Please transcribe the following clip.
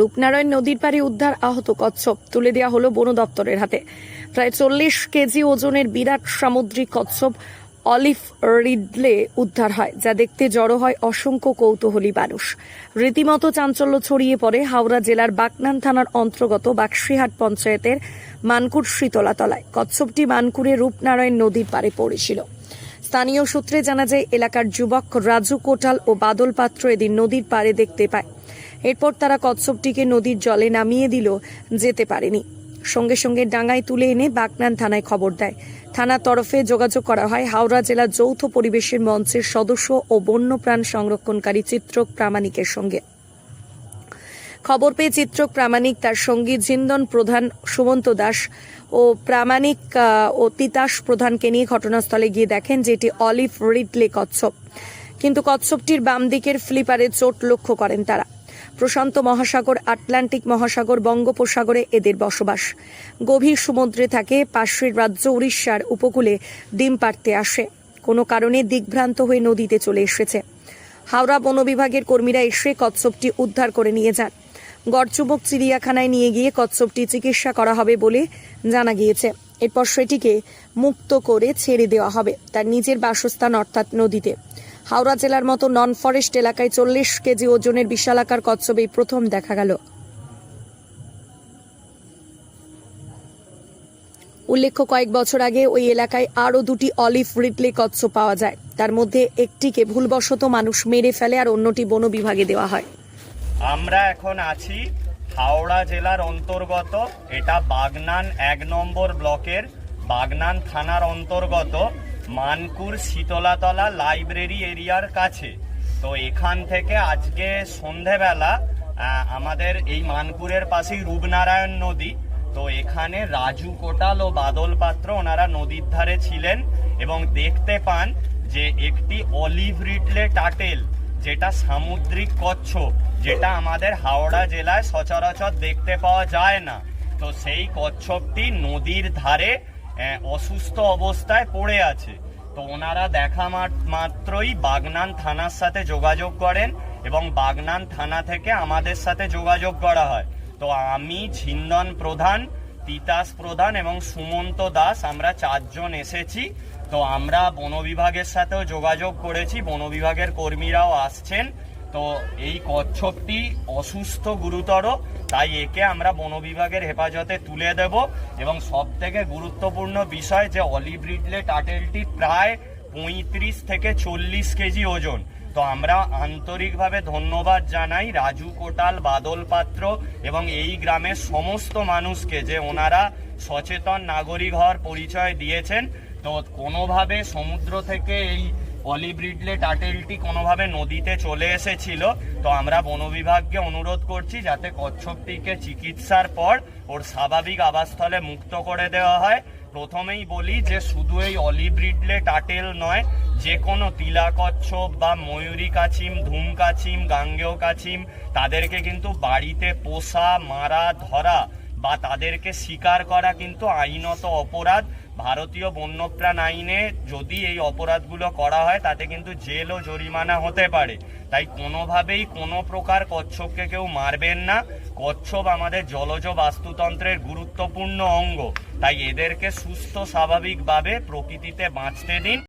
রূপনারায়ণ নদীর পাড়ে উদ্ধার আহত কচ্ছপ। তুলে দেওয়া হলো বন দপ্তরের হাতে। প্রায় চল্লিশ কেজি ওজনের বিরাট সামুদ্রিক কচ্ছপ অলিভ রিডলে উদ্ধার হয়, যা দেখতে জড়ো হয় অসংখ্য কৌতূহলী মানুষ। রীতিমতো চাঞ্চল্য ছড়িয়ে পড়ে হাওড়া জেলার বাকনান থানার অন্তর্গত বাক্সিহাট পঞ্চায়েতের মানকুর শীতলাতলায় কচ্ছপটি মানকুরে রূপনারায়ণ নদীর পাড়ে পড়েছিল। স্থানীয় সূত্রে জানা যায়, এলাকার যুবক রাজু কোটাল ও বাদল পাত্র এদিন নদীর পাড়ে দেখতে পায়। এরপর তারা কচ্ছপটিকে নদীর জলে নামিয়ে দিল, যেতে পারেনি। সঙ্গে সঙ্গে ডাঙায় তুলে এনে বাগনান থানায় খবর দেয়। থানার তরফে যোগাযোগ করা হয় হাওড়া জেলা যৌথ পরিবেশের মঞ্চের সদস্য ও বন্যপ্রাণ সংরক্ষণকারী চিত্রক প্রামাণিকের সঙ্গে। খবর পেয়ে চিত্রক প্রামাণিক তার সঙ্গী জিন্দন প্রধান সুমন্ত দাস ও প্রামাণিক ও তিতাস প্রধানকে নিয়ে ঘটনাস্থলে গিয়ে দেখেন যে এটি অলিভ রিডলে কচ্ছপ। কিন্তু কচ্ছপটির বাম দিকের ফ্লিপারে চোট লক্ষ্য করেন তারা। প্রশান্ত মহাসাগর, আটলান্টিক মহাসাগর, বঙ্গোপসাগরে এদের বসবাস। গভীর সমুদ্রে থাকে পাশের রাজ্য উড়িষ্যার উপকূলে ডিম পাড়তে আসে। কোনো কারণে দিগ্ভ্রান্ত হয়ে নদীতে চলে এসেছে। হাওড়া বন বিভাগের কর্মীরা এসে কচ্ছপটি উদ্ধার করে নিয়ে যান। গড়চুবক, চিড়িয়াখানায় নিয়ে গিয়ে কচ্ছপটি চিকিৎসা করা হবে বলে জানা গিয়েছে। এরপর সেটিকে মুক্ত করে ছেড়ে দেওয়া হবে, তার নিজের বাসস্থান অর্থাৎ নদীতে। হাওড়া জেলার মতো নন ফরেস্ট এলাকায় চল্লিশ কেজি ওজনের বিশালাকার কচ্ছপ এই প্রথম দেখা গেল। উল্লেখ্য, কয়েক বছর আগে ওই এলাকায় আরও দুটি অলিভ রিডলে কচ্ছপ পাওয়া যায়। তার মধ্যে একটিকে ভুলবশত মানুষ মেরে ফেলে আর অন্যটি বন বিভাগে দেওয়া হয়। আমরা এখন আছি হাওড়া জেলার অন্তর্গত, এটা বাগনান এক নম্বর ব্লকের বাগনান থানার অন্তর্গত। মানকুর শীতলাতলা লাইব্রেরি এরিয়ার কাছে। তো এখান থেকে আজকে সন্ধেবেলা আমাদের এই মানকুরের পাশেই রূপনারায়ণ নদী। তো এখানে রাজু কোটাল ও বাদল পাত্র ওনারা নদীর ধারে ছিলেন এবং দেখতে পান যে একটি অলিভ রিডলে টাটেল, যেটা সামুদ্রিক কচ্ছপ যেটা আমাদের হাওড়া জেলায় সচরাচর দেখতে পাওয়া যায় না। তো সেই কচ্ছপটি নদীর ধারে অসুস্থ অবস্থায় পড়ে আছে। তো ওনারা দেখা মাত- মাত্রই বাগনান থানার সাথে যোগাযোগ করেন এবং বাগনান থানা থেকে আমাদের সাথে যোগাযোগ করা হয়। তো আমি ঝিন্দন প্রধান, তিতাস প্রধান এবং সুমন্ত দাস, আমরা চারজন এসেছি। তো আমরা বন বিভাগের সাথেও যোগাযোগ করেছি। বন বিভাগের কর্মীরাও আসছেন। তো এই কচ্ছপটি অসুস্থ গুরুতর, তাই একে আমরা বন বিভাগের হেফাজতে তুলে দেব। এবং সব থেকে গুরুত্বপূর্ণ বিষয় যে অলিভ রিডলে টাটেলটি প্রায় পঁয়ত্রিশ থেকে চল্লিশ কেজি ওজন। তো আমরা আন্তরিকভাবে ধন্যবাদ জানাই রাজু কোটাল, বাদল পাত্র এবং এই গ্রামের সমস্ত মানুষকে যে ওনারা সচেতন নাগরিক হওয়ার পরিচয় দিয়েছেন। তো কোনোভাবে সমুদ্র থেকে এই অলিভ রিডলে কোনোভাবে নদীতে চলে এসেছিল। তো আমরা বন বিভাগকে অনুরোধ করছি যাতে কচ্ছপটিকে চিকিৎসার পর ওর স্বাভাবিক আবাসস্থলে মুক্ত করে দেওয়া হয়। প্রথমেই বলি যে শুধু এই অলিভ রিডলে টাটেল নয়, যে কোনো তিলা কচ্ছপ বা ময়ূরী কাছিম, ধুম কাছিম, গাঙ্গেয় কাছিম, তাদেরকে কিন্তু বাড়িতে পোষা, মারা, ধরা বা তাদেরকে স্বীকার করা কিন্তু আইনত অপরাধ। ভারতীয় বন্যপ্রাণ আইনে যদি এই অপরাধগুলো করা হয়, তাতে কিন্তু জেল ও জরিমানা হতে পারে। তাই কোনোভাবেই কোনো প্রকার কচ্ছপকে কেউ মারবেন না। কচ্ছপ আমাদের জলজ বাস্তুতন্ত্রের গুরুত্বপূর্ণ অঙ্গ। তাই এদেরকে সুস্থ, স্বাভাবিকভাবে প্রকৃতিতে বাঁচতে দিন।